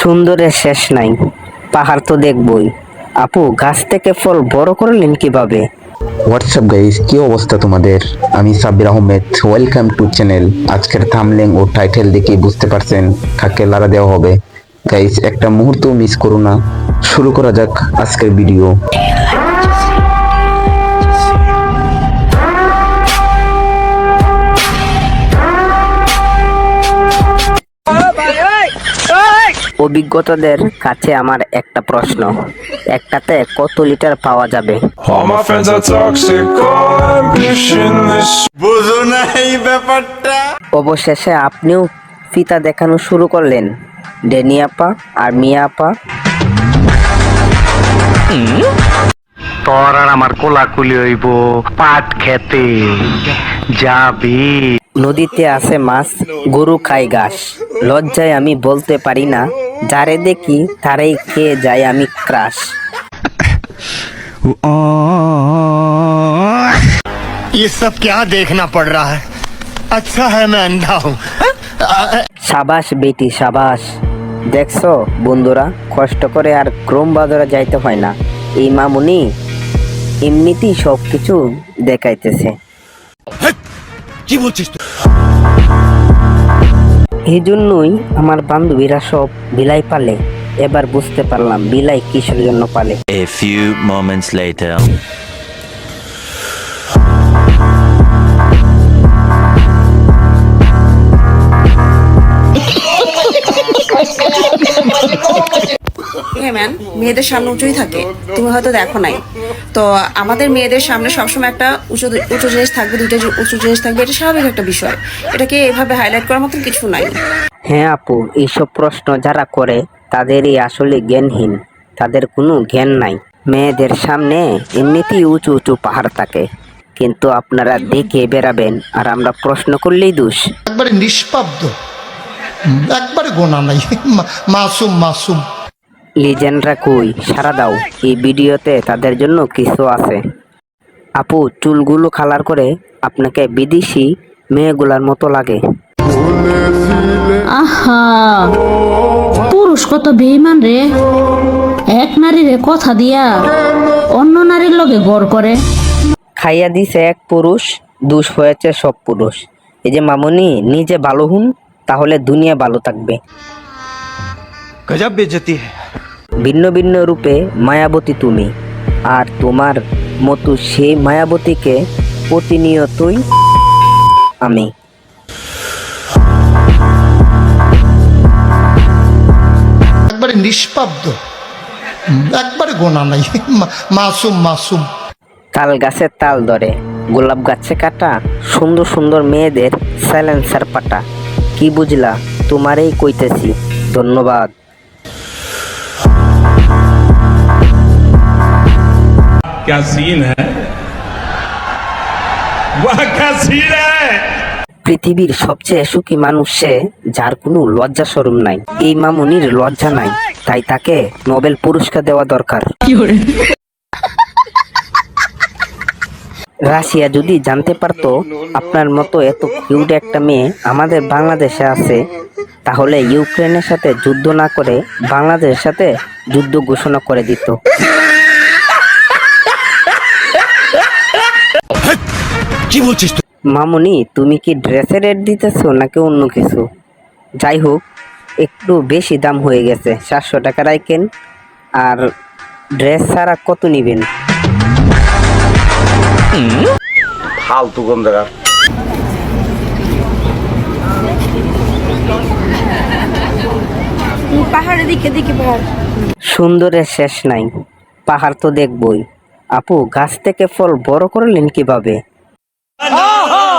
সুন্দরের শেষ নাই। পাহাড় তো দেখবই। আপু, গাছ থেকে ফল বড় করলেন কীভাবে? হোয়াটসঅ্যাপ গাইস কি অবস্থা তোমাদের? আমি Sabbir Ahmed. Welcome to channel আজকের থামলেং ও টাইটেল দেখে বুঝতে পারছেন কাকে লারা দেওয়া হবে। গাইস একটা মুহূর্ত মিস করো না। শুরু করা যাক আজকের ভিডিও অভিজ্ঞতাদের কাছে আমার একটা প্রশ্ন। একটাতে কত লিটার পাওয়া যাবে. বুঝো না এই ব্যাপারটা। অবশেষে আপনিও ফিতা দেখানো শুরু করলেন। ডেনি আপা আর মিয়া আপা। তোর আর আমার কোলাকুলি হইব পাট খেতে। যাবি। নদীতে আছে মাছ গরু খাই ঘাস লজ্জায় আমি বলতে পারি না যারে দেখি তারাই খেয়ে যায় আমি ক্রাশ ये सब क्या देखना पड़ रहा है अच्छा है मैं अंधा हूँ সাবাস বেটি সাবাস দেখছো বন্ধুরা কষ্ট করে আর ক্রম বাজারে যাইতে হয় না এই মামুনি এমনিতেই সব কিছু দেখাইতেছে কি বলছিস তুই এই জন্যই আমার বান্ধবীরা সব বিলাই পালে এবার বুঝতে পারলাম বিলাই কিসের জন্য পালে A few moments later. Man মেয়েদের সামনে উঁচুই থাকে। তুমি হয়তো দেখো নাই। তো আমাদের মেয়েদের সামনে সবসময় একটা উঁচু উঁচু জিনিস থাকবে দুইটা উঁচু জিনিস থাকবে এটা স্বাভাবিক একটা বিষয়। এটাকে এভাবে হাইলাইট করার মতন কিছু নাই। হ্যাঁ আপু এইসব প্রশ্ন যারা করে তাদেরই আসলে জ্ঞানহীন। তাদের কোনো জ্ঞান নাই। মেয়েদের সামনে এমনিতেই উঁচু উঁচু পাহাড় থাকে। কিন্তু আপনারা দেখে বেরাবেন আর আমরা প্রশ্ন করলেই দোষ। একবারে নিষ্পাব্দ একবারে গোনা নাই। মাসুম মাসুম। লিজেন্ডরা কই? সারা দাও। এই ভিডিওতে তাদের জন্য কিছু আছে। আপু চুলগুলো কালার করে আপনাকে বিদেশি মেয়েগুলার মতো লাগে। আহা পুরুষ কত বেইমান রে। এক নারীরে কথা দিয়া অন্য নারীর লগে গড় করে। খাইয়া দিছে এক পুরুষ দুষ হয়েছে সব পুরুষ। এই যে মামনি নিজে ভালো হুন তাহলে দুনিয়া ভালো থাকবে। গজব বেজতি হ্যাঁ ভিন্ন ভিন্ন রূপে মায়াবতী তুমি। আর তোমার মতো সেই মায়াবতীকে প্রতিনিয়তই আমি। একবারে নিষ্পাব্দ একবারে গোনা নাই মাসুম মাসুম। তাল গাছে তাল ধরে গোলাপ গাছে কাটা সুন্দর সুন্দর মেয়েদের স্যালেন্সার পাটা। কি বুঝলা তোমারই কইতেছি ধন্যবাদ। क्या सीन है वाह क्या सीन है পৃথিবীর সবচেয়ে সুখী মানুষ সে যার কোনো লজ্জা শরম নাই এই মামুনির লজ্জা নাই তাই তাকে নোবেল পুরস্কার দেওয়া দরকার রাশিয়া যদি জানতে পারতো আপনার মতো এত কিউট একটা মেয়ে আমাদের বাংলাদেশে আছে তাহলে ইউক্রেনের সাথে যুদ্ধ না করে বাংলাদেশের সাথে যুদ্ধ ঘোষণা করে দিত কি বলছিস তুই? মামুনি তুমি কি ড্রেসের রেট দিতেছো নাকি অন্য কিছু? যাই হোক একটু বেশি দাম হয়ে গেছে সাতশো টাকা রাখেন আর ড্রেস ছাড়া কত নিবেন? ফালতু গন্ধাগার পাহাড়ের দিকে দিকে পাহাড়। সুন্দরের শেষ নাই পাহাড় তো দেখবই। আপু গাছ থেকে ফল বড় করলেন কীভাবে? Oh,